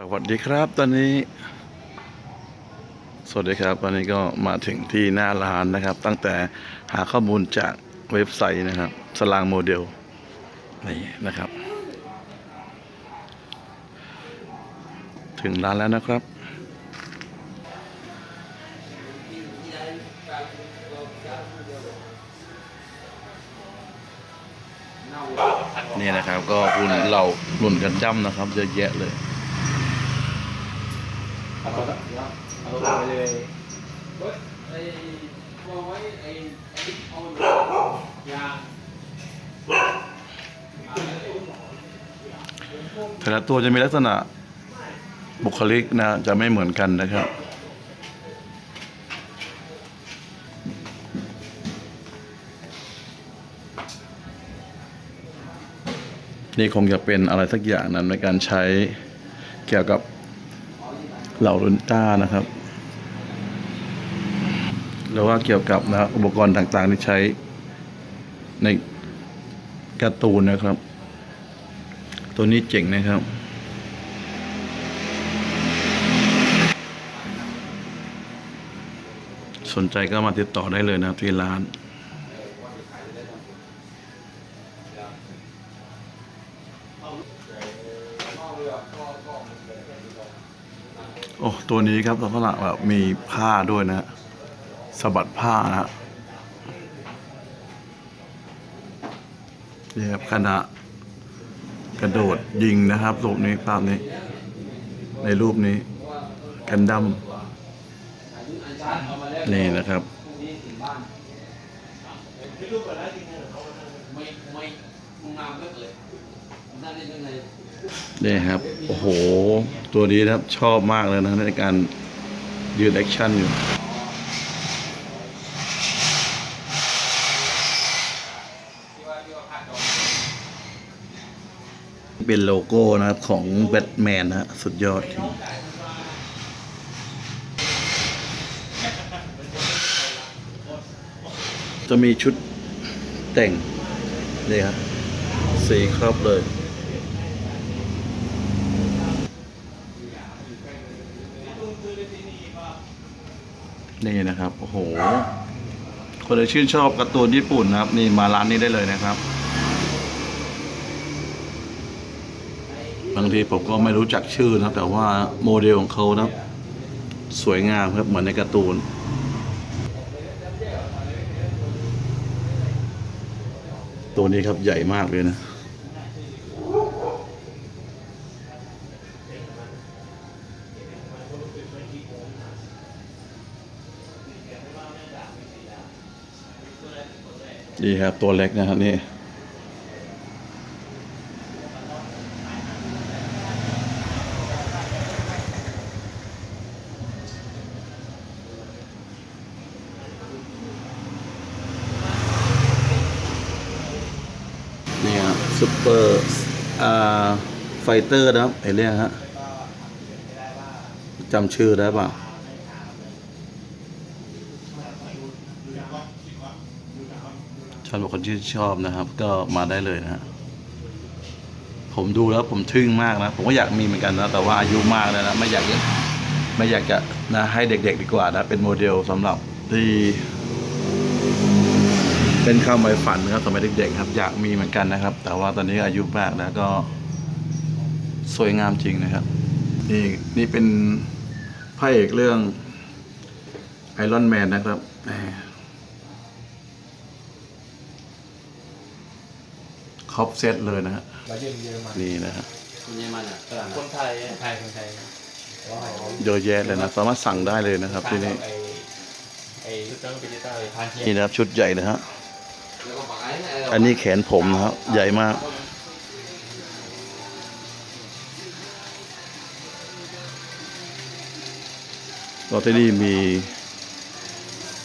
สวัสดีครับตอนนี้ สวัสดีครับ ตอนนี้ก็มาถึงที่หน้าร้านนะครับ ตั้งแต่หาข้อมูลจากเว็บไซต์นะครับ สลางโมเดลนี่นะครับ ถึงร้านแล้วนะครับ นี่นะครับก็คุณเรารุ่นกันจ้ำนะครับเยอะแยะเลย เอาไปเลยไอ้วางไว้ไอ้ไอ้เอายางแต่ละตัวจะมีลักษณะบุคลิกนะจะไม่เหมือนกันนะครับนี่คงจะเป็นอะไรสักอย่างนั้นในการใช้เกี่ยวกับ เหล่ารุนต้านะครับหรือว่าเกี่ยวกับนะอุปกรณ์ต่างๆที่ใช้ในการ์ตูนนะครับ ตัวนี้เจ๋งนะครับ สนใจก็มาติดต่อได้เลยนะครับที่ร้าน ตัวนี้ครับลักษณะแบบมีผ้าด้วยนะฮะสะบัดผ้านะฮะนี่ครับขณะกระโดดยิงนะครับรูปนี้ภาพนี้ ในรูปนี้ กันดั้มนี่นะครับไม่ไม่มึงงามก็เกิดนั่นได้ยังไง นี่ครับ โอ้โห ตัวนี้นะครับชอบมากเลยนะในการยืนแอคชั่นอยู่เป็นโลโก้นะครับของแบทแมนนะฮะสุดยอดจริงจะมีชุดแต่ง นี่ครับ สีครอบเลย นี่นะครับ โอ้โห คนที่ชื่นชอบการ์ตูนญี่ปุ่นนะครับ นี่มาร้านนี้ได้เลยนะครับ บางทีผมก็ไม่รู้จักชื่อนะแต่ว่าโมเดลของเขานะครับสวยงามครับ เหมือนในการ์ตูนตัวนี้ครับใหญ่มากเลยนะ ดีครับตัวเล็กนะครับนี่นี่ครับซุปเปอร์อ่าไฟเตอร์นะครับไอเรียกฮะจำชื่อได้ป่ะ ชอบคนที่นชอบนะครับ ก็มาได้เลยนะฮะผมดูแล้วผมทึ่งมากนะ ผมก็อยากมีเหมือนกันนะ แต่ว่าอายุมากแล้วนะไม่อยากจะไม่อยากจะนะให้เด็กๆดีกว่านะ เป็นโมเดลสำหรับที่เป็นข้าวใบฝันนะครับสมัยเด็กๆครับ อยากมีเหมือนกันนะครับ แต่ว่าตอนนี้อายุมากแล้วก็สวยงามจริงนะครับนี่นี่เป็นพระเอกเรื่องไอรอนแมนนะครับ แหมครบเซตเลยนะฮะมาเยี่ยมเยอรมันนี่นะฮะคุณยังมันอะฝรั่งคนไทยไทยคนไทยว้าวเยอะแยะเลยนะสามารถสั่งได้เลยนะครับที่นี่ไอไอชุดนั้นเป็นต้าเลยทานเทียนี่นะครับชุดใหญ่นะฮะแล้วก็ปากไอ้เนี่ยอันนี้แขนผมนะครับใหญ่มากก็ที่นี่มี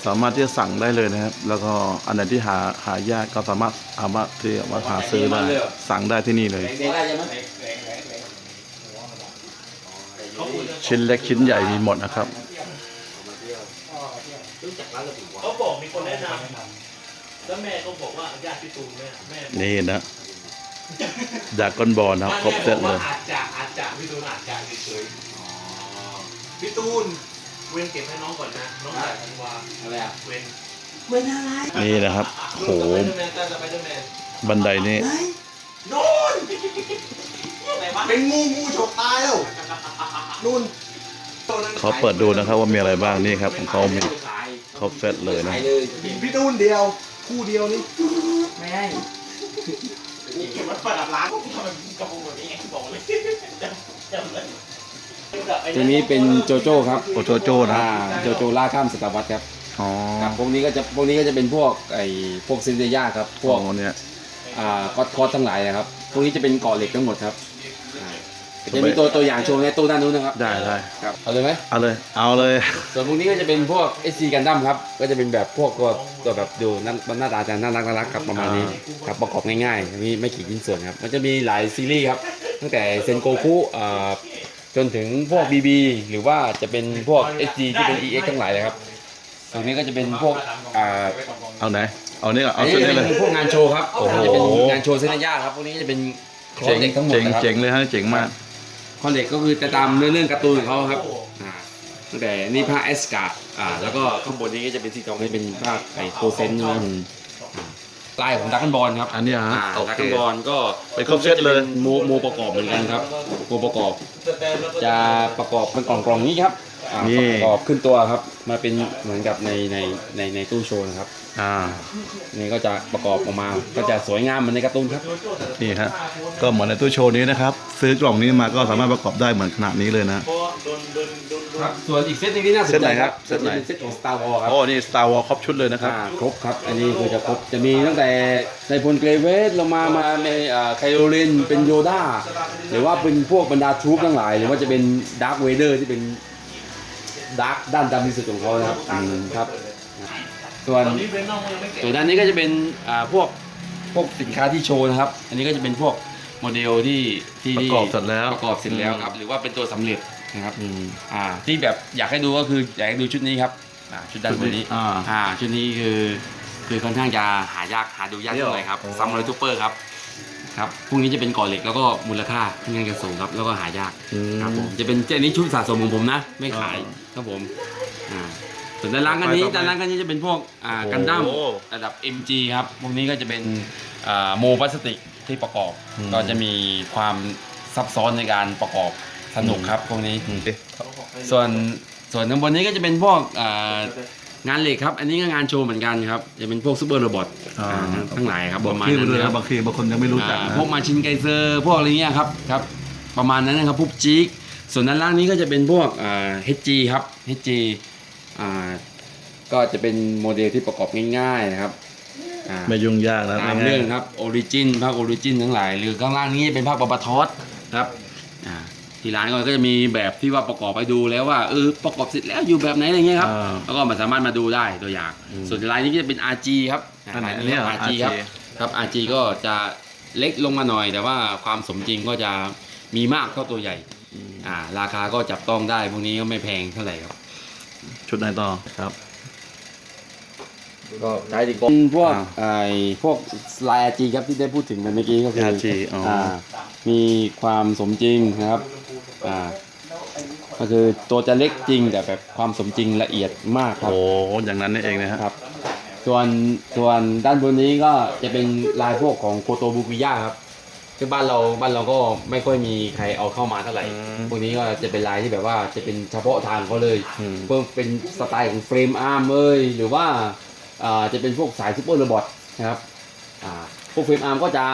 สามารถที่จะสั่งได้เลยนะครับ แล้วก็อันไหนที่หาหายากก็สามารถสามารถที่จะมาหาซื้อได้สั่งได้ที่นี่เลยเด็กๆได้ยังไหมชิ้นเล็กชิ้นใหญ่มีหมดนะครับรู้จักร้านระบุวะเขาบอกมีคนแนะนำแล้วแม่ก็บอกว่าญาติพี่ตูนแม่แม่นี่นะดากอนบอลนะครับครบเซตเลยอาจจะอาจจะพี่ตูนอาจจะเฉยๆพี่ตูน เว้นเก็บให้น้องก่อนนะ น้องจ่ายธันวาอะไรอะเว้นนี่นะครับโหสไปเดอร์แมนสไปเดอร์แมนบันไดนี่นู่นเป็นงูงูฉกตายแล้วนู่นเขาเปิดดูนะครับว่ามีอะไรบ้างนี่ครับของเขามีขายครบเซตเลยนะขายเลยพี่ตูนเดียว คู่เดียวนี่ไม่ให้เก็บไว้ประดับร้านทำไมมึงกระโปรงแบบนี้บอกเลยจำจำเลย ตัวนี้เป็นโจโจ้ครับโอโจโจ้นะอ่าโจโจล่าข้ามศตวรรษครับอ๋อครับพวกนี้ก็จะพวกนี้ก็จะเป็นพวกไอ้พวกซินเดย่าครับพพววกกเนี่ยอ่าคอสคอสทั้งหลายนะครับพวกนี้จะเป็นเกาะเหล็กทั้งหมดครับอ่าจะมีตัวตัวอย่างโชว์ในตู้ด้านนู้นนะครับได้ได้ครับเอาเลยไหมเอาเลย เอาเลยส่วนพวกนี้ก็จะเป็นพวก SC กันดั้มครับก็จะเป็นแบบพวกตัวตัวแบบดูหน้าหน้าตาจะน่ารักน่ารักครับประมาณนี้ครับประกอบง่ายๆมีไม่กี่ชิ้นส่วนครับมันจะมีหลายซีรีส์ครับตั้งแต่เซนโกคุอ่า จนถึงพวก BB หรือว่าจะเป็นพวก SG ที่เป็น EX ทั้งหลายเลยครับ ตรงนี้ก็จะเป็นพวกอ่าเอาไหน เอานี่ก่อนอัเอานนี้ชุดจะนี้เลเป็ย นพวกงานโชว์ครับโอ้โห จะเป็นงานโชว์เซนย่าครับพวกนี้จะเป็นคอเจ๋งเด็กทั้งหมดเจ๋งนะครับ เจ๋งเลยฮะเจ๋งมาก คอเด็กก็คือจะตามเรื่องเรื่องการ์ตูนของเขาครับอ่าตั้งแต่นี่ผ้าเอสกาอ่า แล้วก็ข้างบนนี้ก็จะเป็นสีทองนี่เป็นผ้าไอ้โคเซนนะอืม ลายของดักกันบอลครับอันเนี้ยฮะอ่าโอดักเค กันบอลก็เป็นครบเซตเลยจะป็นโมโมประกอบเหมือนกันครับโมประกอบ จะประกอบเป็นกล่องกล่องๆนี้ครับอ่านี่ ประกอบขึ้นตัวครับ มาเป็นเหมือนกับในในในในตู้โชว์นะครับ อ่า นี่ก็จะประกอบออกมา ก็จะสวยงามเหมือนในการ์ตูนครับ นี่ฮะก็เหมือนในตู้โชว์นี้นะครับ ซื้อกล่องนี้มาก็สามารถประกอบได้เหมือนขนาดนี้เลยนะเพราะโดนโดนโดนโดนครับ ส่วนอีกเซตหนึงที่น่าสนเซตใจไหนคครัรับบเซตไหนจะเป็นเซตของ Star Wars ครับโอ้นี่ Star Wars ครบชุดเลยนะครับ อ่าครบครับ อันนี้คือจะครบ จะมีตั้งแต่ในพลเกรเวสลงมามาในไคโรลินเป็นโยดาหรือว่าเป็นพวกบรรดาทรูปทั้งหลาย หรือว่าจะเป็นดาร์ v เวเดอร์ที่เป็นดาร์กด้านดำที่สุดของเขานะครับอืมครับ ส่วนตอนนี้เวนนอมยังไม่เก็บส่วนด้านนี้ก็จะเป็นอ่าพวกพวกสินค้าที่โชว์นะครับ อันนี้ก็จะเป็นพวกโมเดลที่ที่ประกอบเสร็จแล้วประกอบเสร็จแล้วครับ หรือว่าเป็นตัวสำเร็จนะครับอืมอ่า ที่แบบอยากให้ดูก็คืออยากให้ดูชุดนี้ครับอ่าชุดด้านบนนี้อ่าอ่าชุดนี้คือคือค่อนข้างจะหายากหาดูยากนี่เท่าเหรอไหร่ครับซัมเมอร์ทูเปอร์ครับครับพวกนี้จะเป็นก่อเหล็กแล้วก็มูลค่าค่อนข้างจะสูงครับ แล้วก็หายากอืมครับผมจะเป็นเจนี้ชุดสะสมของผมนะ ไม่ขายอ่าครับผมอ่า ส่วนด้านล่างกันนี้ต่อไปด้านล่างกันนี้จะเป็นพวกอ่าโอ้กันดั้มระดับ MG ครับ พวกนี้ก็จะเป็นอ่าโมพลาสติกที่ประกอบ อืมก็จะมีความซับซ้อนในการประกอบสนุกครับพวกนี้ อืม ส่วนส่วนข้างบนนี้ก็จะเป็นพวกอ่างานเหล็กครับ อันนี้ก็งานโชว์เหมือนกันครับจะเป็นพวกซูเปอร์โรบอทอ่าทั้งหลายครับบปอกระมาณชื่อนั้ไปนเลยนะคนะรับ บางทีบางคนยังไม่รู้จักอ่านะพวกมาชินไกเซอร์พวกอะไรเงี้ยครับครับประมาณนั้นนะครับพวกจิกส่วนด้านล่างนี้ก็จะเป็นพวกอ่า HG ครับ HG อ่าก็จะเป็นโมเดลที่ประกอบง่ายๆนะครับอ่าไม่ยุ่งยากนะตามง่ายๆเรื่องครับออริจินภาคออริจินทั้งหลาย หรือข้างล่างนี้เป็นภาคบาบาทอสครับอ่าที่ร้านก็จะมีแบบที่ว่าประกอบไปดูแล้วว่าเออประกอบเสร็จแล้วอยู่แบบไหนอะไรเงี้ยครับอ่าแล้วก็มาสามารถมาดูได้ตัวอย่างอืมส่วนลายนี้ก็จะเป็น RG ครับอันไหนลายอันนี้เหรอ RG ครับ RG ครับ RG ก็จะเล็กลงมาหน่อย แต่ว่าความสมจริงก็จะมีมากเท่าตัวใหญ่อ่าราคาก็จับต้องได้พวกนี้ก็ไม่แพงเท่าไหร่ครับ ชุดไหนต่อครับ ก็ใช้ดีกว่าพวกอ่าไอ้พวกลาย RG ครับที่ได้พูดถึงไปเมื่อกี้ก็คือ RG อ๋ออ่ามีความสมจริงนะครับอ่าก็คือตัวจะเล็กจริงแต่แบบความสมจริงละเอียดมากครับ โอ้อย่างนั้นนี่เองนะฮะครับ ส่วนส่วนด้านบนนี้ก็จะเป็นลายพวกของโคโตบุกุย่าครับ ซึ่งบ้านเราบ้านเราก็ไม่ค่อยมีใครเอาเข้ามาเท่าไหร่อืมพวกนี้ก็จะเป็นลายที่แบบว่าจะเป็นเฉพาะทางเขาเลยอืม เพิ่มเป็นสไตล์ของเฟรมอาร์มเอ้ยหรือว่าอ่าจะเป็นพวกสายซูเปอร์โรบอทนะครับอ่าพวกเฟรมอาร์มก็จะ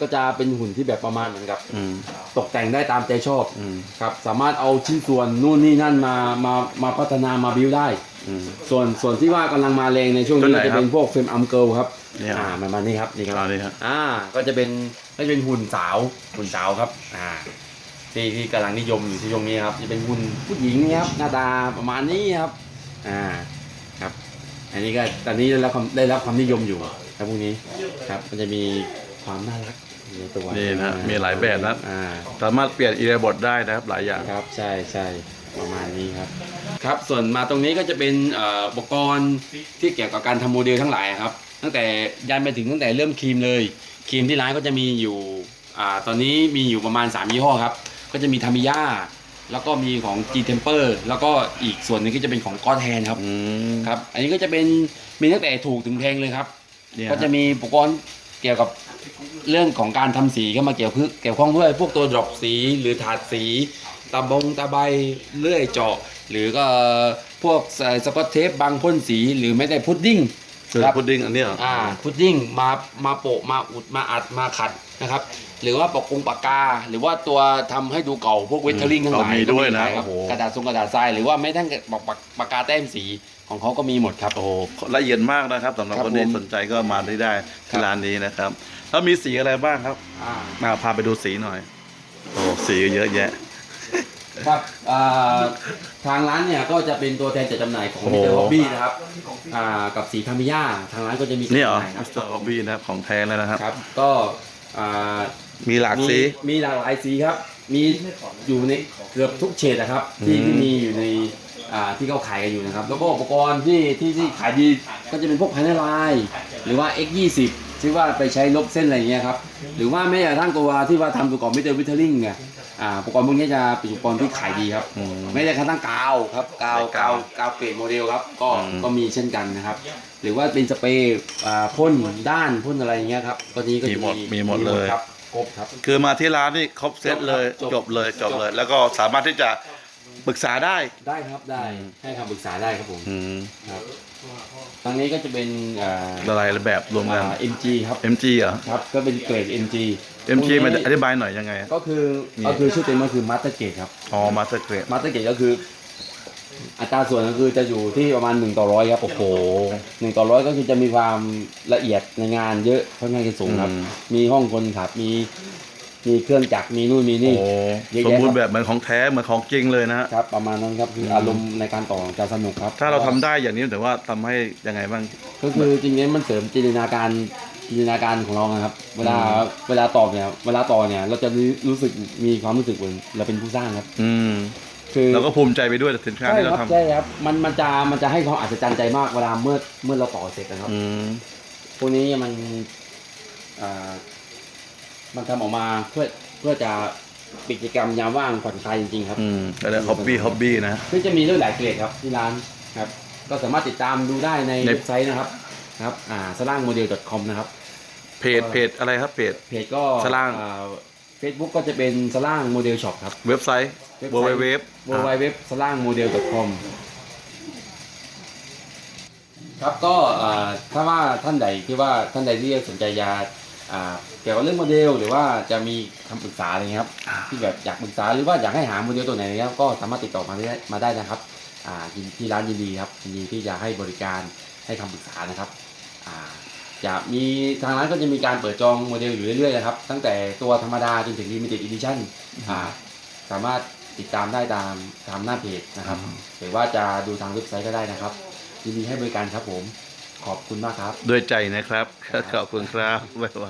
ก็จะเป็นหุ่นที่แบบประมาณเหมือนกับ อืมตกแต่งได้ตามใจชอบอืมครับสามารถเอาชิ้นส่วนนู่นนี่นั่นมามามาพัฒนามาบิวได้ อืม ส่วนส่วนที่ว่ากำลังมาแรงในช่วงตัวนี้ไหนก็จะเป็นพวกเฟรมอัมเกิลครับเนี่ย อ่ามามานี่ครับนี่ครับเอาเลยฮะอ่าก็จะเป็น ก็จะเป็นหุ่นสาวหุ่นสาวครับอ่าที่ที่กำลังนิยมอยู่ที่ช่วงนี้ครับจะเป็นหุ่นผู้หญิงนะครับหน้าตาประมาณนี้ครับอ่าครับอันนี้ก็ตอนนี้ได้รับความได้รับความนิยมอยู่ครับพวกนี้ครับมันจะมีความน่ารักอยู่ในตัวนี่นะมีหลายแบบนะอ่าสามารถเปลี่ยนอีเรบทได้นะครับหลายอย่างครับใช่ใช่ประมาณนี้ครับ ครับส่วนมาตรงนี้ก็จะเป็นเอ่ออุปกรณ์ที่เกี่ยวกับการทำโมเดลทั้งหลายครับ ตั้งแต่ยันไปถึงตั้งแต่เริ่มครีมเลย ครีมที่ร้านก็จะมีอยู่อ่าตอนนี้มีอยู่ประมาณ 3 ยี่ห้อครับ ก็จะมีทามิยาแล้วก็มีของ G Temper แล้วก็อีกส่วนหนึงก็จะเป็นของก้อนแทนครับอืมครับ อันนี้ก็จะเป็นมีตั้งแต่ถูกถึงแพงเลยครับ เนี่ยก็จะมีอุปกรณ์เกี่ยวกับเรื่องของการทำสีเข้ามาเกี่ยวพึกเกี่ยวข้องด้วย พวกตัวดรอปสีหรือถาดสีตาบงตาใบเลื่อยเจาะหรือก็พวกสกอตเทปบางพ่นสีหรือไม่ได้พุดดิ้ง คือครับพุดดิ้งอันเนี้ยเหรออ่าพุดดิ้งมามาโปะมาอุดมาอัดมาขัดนะครับ หรือว่าปากกงปากกา หรือว่าตัวทำให้ดูเก่าพวกเวทเทอริงทั้งหลายเอามีด้วยนะก็มีขายครับโอ้โหกระดาษทรงกระดาษทรายหรือว่าไม่ทั้งปากปากปากกาแต้มสีของเขาก็มีหมดครับโอ้โหละเอียดมากนะครับสำหรับครับคนที่ผมสนใจก็มาได้ได้ครัที่บร้านนี้นะครับแล้วมีสีอะไรบ้างครับอ่ามาพาไปดูสีหน่อยโอ้สีเยอะแยะ ครับอ่าทางร้านเนี่ยก็จะเป็นตัวแทนจัดจำหน่ายของโอ้โหมิเตอร์ฮอบบี้นะครับอ่ากับสีทามิยาทางร้านก็จะมีนี่เหรอจำายคมิรับสเตอร์ออบบี้นะครับของแท้เลยนะครับ ครับ ก็อ่า มีหลากมีสี มีหลากหลายสีครับ มีอยู่ในเกือบทุกเฉดนะครับ ที่อืม ที่มีอยู่ในอ่าที่เขาขายกันอยู่นะครับ แล้วก็อุปกรณ์ที่ที่ที่ขายดีก็จะเป็นพวกแพนเนลไลน์หรือว่า X20 ที่ว่าไปใช้ลบเส้นอะไรอย่างเงี้ยครับ หรือว่าแม้กระทั่งตัวที่ว่าทำตัวกรอบมิเตอร์วิเทอริงเนี่ย อ่าอุปกรณ์พวกนี้จะเป็นอุปกรณ์ที่ขายดีครับ อืม ไม่ได้กระทั่งกาวครับกาวกากาววกาวเกรดโมเดลครับก็อืม ก็มีเช่นกันนะครับ หรือว่าเป็นสเปรย์อ่าพ่นด้านพ่นอะไรอย่างเงี้ยครับก็นี้ก็จะมีหมดมีหมดเลย ครับครบครับ คือมาที่ร้านนี่ครบเซตเลยจบ จบเลยจบเลย แล้วก็สามารถที่จะปรึกษาได้ ได้ครับได้ให้คำปรึกษาได้ครับผมอืมครับทางนี้ก็จะเป็นอ่าละลายแบบรวมกันอ่า MG ครับ MG เหรอ ครับก็เป็นเกรด MG MG พวกมันอธิบายหน่อยยังไงก็คือนี่ ก็คือชื่อเต็มก็คือ Master Grade ครับอ๋อมาสเตอร์เกรด Master Grade ก็คือ อัตราส่วนก็คือจะอยู่ที่ประมาณ1ต่อร้อยครับโอ้โหหนึ่งต่อร้อยก็คือจะมีความละเอียดในงานเยอะค่อนข้างจะสูงครับอืมมีห้องคนขับมี มีเครื่องจักรมีนู่นมีโอ้นี่ เยอะแยะ สมบูรณ์แบบเหมือนของแท้เหมือนของจริงเลยนะฮะ ครับ ประมาณนั้นครับคืออมอารมณ์ในการต่อจะสนุกครับ ถ้าเราทำได้อย่างนี้แต่ว่าทำให้ยังไงบ้าง ก็คือจริงๆมันเสริมจินตนาการ จินตนาการของเรานะครับ เวลาอืมเวลาตอบเนี่ย เวลาต่อเนี่ย เราจะรู้รู้สึกมีความรู้สึกเหมือนเราเป็นผู้สร้างครับ อืมคือเราก็ภูมิใจไปด้วยกับสินค้าใช่ที่คเรารับทำใช่ครับมันมันจะมันจะให้ความอัศจรรย์ใจมากเวลาเมื่อเมื่อเราต่อเสร็จนะครับอืมพวกนี้มันอ่ามันทำออกมาเพื่อเพื่อจะปิดกิจกรรมยามว่างผ่อนคลายจริงๆครับอืมก็เลยฮ็อบบี้ฮ็อบบี้นะซึ่งจะมีเรื่องหลายเกรดครับที่ร้านครับ ก็สามารถติดตามดูได้ในในเว็บไซต์นะครับนะครับอ่าสล่างโมเดล .com นะครับ เพจเพจอะไรครับเพจ เพจก็สล่าง เฟซบุ๊กก็จะเป็นสล่างโมเดลช็อปครับเว็บไซต์เว็บ w ไซ w ต์ w w w w สล่างโมเดล .com ครับก็อ่าถ้าว่าท่านใดที่ว่าท่านใดที่สนใจจะอ่าเกี่ยวกับเรื่องโมเดลหรือว่าจะมีคำปรึกษาอะไรเงี้ยครับอ่าที่แบบอยากปรึกษาหรือว่าอยากให้หาโมเดลตัวไหนนะครับก็สามารถติดต่อมาได้มาได้นะครับอ่ายินที่ร้านยินดีครับยินดีที่จะให้บริการให้คำปรึกษานะครับอ่า จะมีทางร้านก็จะมีการเปิดจองโมเดลอยู่เรื่อยๆนะครับ ตั้งแต่ตัวธรรมดาจนถึง limited edition อ่าสามารถติดตามได้ตามตามหน้าเพจนะครับ หรือว่าจะดูทางเว็บไซต์ก็ได้นะครับยินดีให้บริการครับผมขอบคุณมากครับ ด้วยใจนะครับ ขอบคุณครับบ๊ายบาย